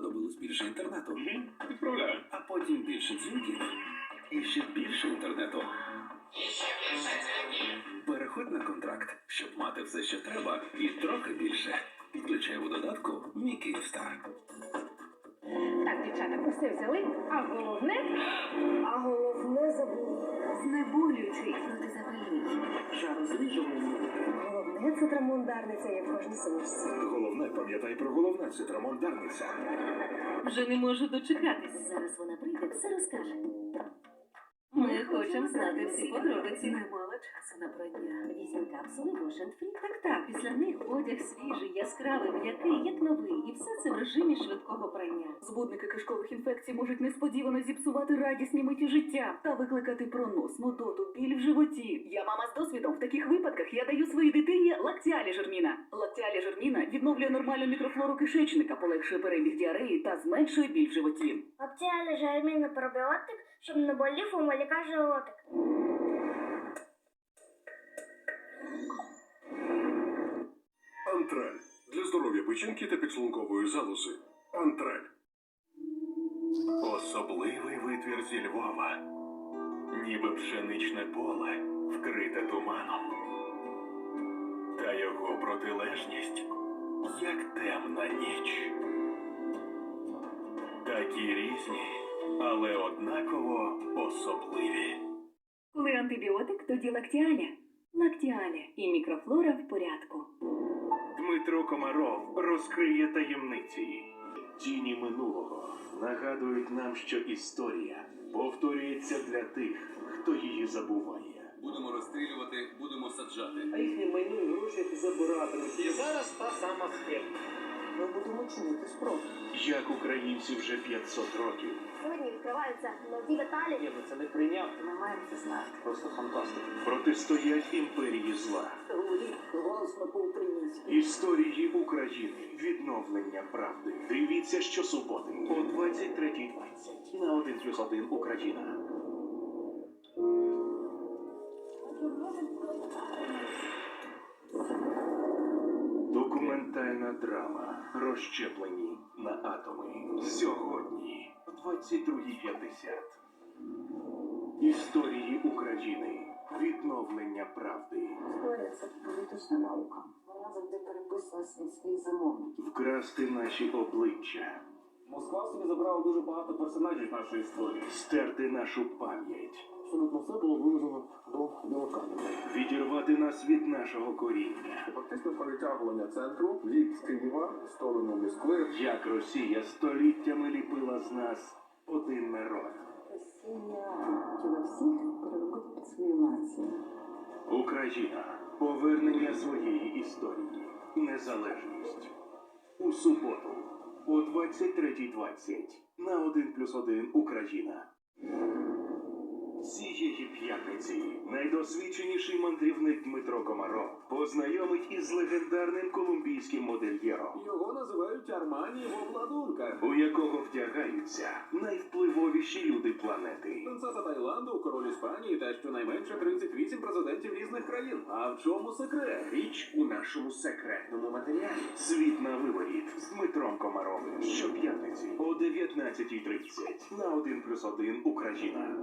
знадобилось більше інтернету, Відправляю. а потім більше дзвінків і ще більше інтернету. Переходь на контракт, щоб мати все, що треба, і трохи більше. Підключай у додатку Мій Київстар. Так, дівчата, все взяли, а головне А головне забув. знеболюючий протизапальний, жарознижувальний. Головне це трамондарниця є в кожній сумочці. Головне, пам'ятай про головне, це трамондарниця. Вже не можу дочекатись. Зараз вона прийде, все розкаже. Ми хочемо знати всі подробиці. Немало часу на прання. Вісім Wash Free. Так, так, після них одяг свіжий, яскравий, м'який, як новий, і все це в режимі швидкого прання. Збудники кишкових інфекцій можуть несподівано зіпсувати радісні миті життя та викликати пронос, нудоту, біль в животі. Я мама з досвідом. В таких випадках я даю своїй дитині лактіалі жерміна. Лактіалі жерміна відновлює нормальну мікрофлору кишечника, полегшує перебіг діареї та зменшує біль в животі. Оптіальний жермінний пробіотик, щоб не болів у малюка животик. Антраль. Для здоров'я печінки та підшлункової залози. Антраль. Особливий витвір зі Львова. Ніби пшеничне поле, вкрите туманом. Та його протилежність, як темна ніч. Такі різні, але однаково особливі. Коли антибіотик, тоді лактіаля. Лактіаля і мікрофлора в порядку. Дмитро Комаров розкриє таємниці. Тіні минулого нагадують нам, що історія повторюється для тих, хто її забуває. Будемо розстрілювати, будемо саджати. а їхнє майно і гроші забиратимуть. І зараз та сама схема. Ми будемо чинити спротив. Як українці вже 500 років Сьогодні відкриваються нові деталі. Ні, ну це не прийняв. Ми маємо це знати. Просто фантастика. протистоять імперії зла, історії України, відновлення правди. Дивіться щосуботи о 23.20 на 1 плюс 1 Україна. Документальна драма розщеплені на атоми. Сьогодні о 22.50. Історії України. Відновлення правди. Історія це політична наука. Вона завжди переписує свій свій замовників. Вкрасти наші обличчя. Москва собі забрала дуже багато персонажів нашої історії. Стерти нашу пам'ять. Абсолютно все було вивезено до білокам'яна. Відірвати нас від нашого коріння. Фактично перетягування центру від Києва в сторону Москви. Як Росія століттями ліпила з нас один народ. Росія хотіла всіх переробити під свою націю. Україна. Повернення своєї історії. Незалежність. У суботу о 23.20 на 1 плюс 1 Україна. Цієї найдосвідченіший мандрівник Дмитро Комаров познайомить із легендарним колумбійським модельєром, Його називають Армані в у якого вдягаються найвпливовіші люди планети. Принцеса Таїланду, король Іспанії та щонайменше 38 президентів різних країн. А в чому секрет? Річ у нашому секретному матеріалі. Світ на виворіт з Дмитром Комаровим. Щоп'ятниці о 19.30 на 1 плюс 1 Україна.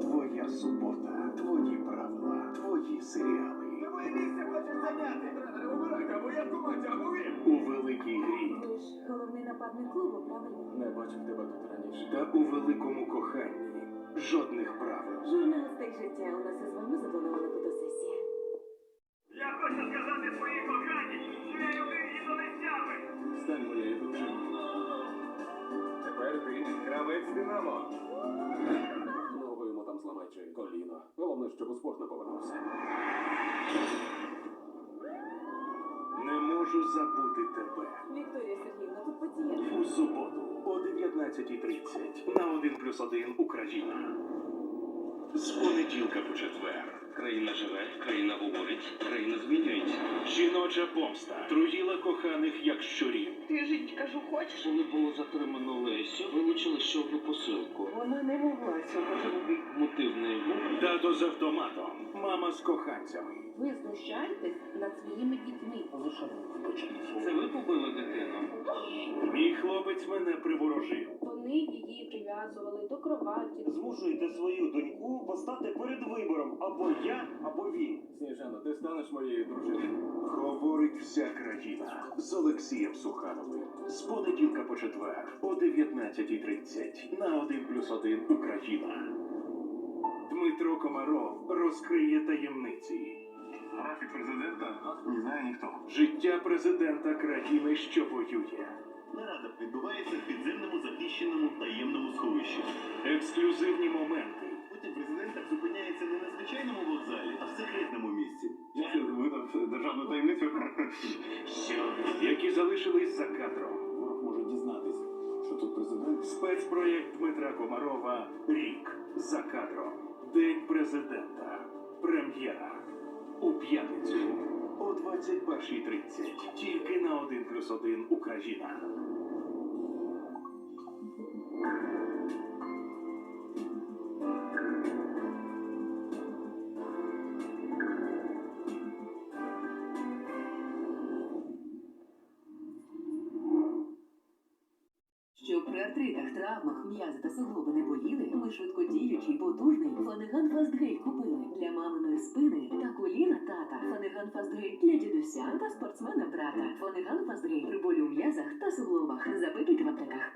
Твоя субота, твої правила, твої серіали. Твоє місце хочеш зайняти. Тренери, обирайте, або я в команді, або ви. У великій грі Ви ж головний нападник клубу, правильно? Не бачив тебе тут раніше. та у великому коханні жодних правил. Журнал стиль життя. У нас із вами запланована фотосесія. Я хочу сказати своїй коханій, що я люблю її до нестями. Стань моєю дружиною. Тепер ти гравець Динамо. Чи коліно. Головне, щоб у спорт не повернувся. Не можу забути тебе. Вікторія Сергіївна, тут пацієнт. У суботу о 19.30 на 1 плюс 1 Україна. З понеділка по четвер. Країна живе, країна говорить, країна змінюється. Жіноча помста труїла коханих як щурів. Ти жить, кажу, хочеш? Коли було затримано Лесю, вилучили посилку. Вона не могла цього зробити. Мотив не був. Тато з автоматом, мама з коханцями. Ви знущаєтесь над своїми дітьми. Це ви побили дитину? Мій хлопець мене приворожив. Вони її прив'язували до кроваті. Змушуєте свою доньку постати перед вибором або я, або він. Сніжано, ти станеш моєю дружиною. Говорить вся країна з Олексієм Сухановим. З понеділка по четвер о 19.30 на 1 плюс 1 Україна. Дмитро Комаров розкриє таємниці. Графік президента не знає ніхто. Життя президента країни, що воює. Нарада відбувається в підземному захищеному таємному сховищі. Ексклюзивні моменти. Потім президент так зупиняється не на звичайному вокзалі, а в секретному місці. Я це видав державну таємницю. Залишились за кадром. Ворог може дізнатися, що тут президент. Спецпроєкт Дмитра Комарова Рік за кадром. День президента. Прем'єра. У п'ятницю о 21.30. Тільки на 1 плюс 1 Україна. При травмах, м'язи та суглоби не боліли, ми швидкодіючий, потужний Фанеган Фастгель купили для маминої спини та коліна тата. Фанеган Фастгель для дідуся та спортсмена брата. Фанеган Фастгель при болю у м'язах та суглобах. Запитуйте в аптеках.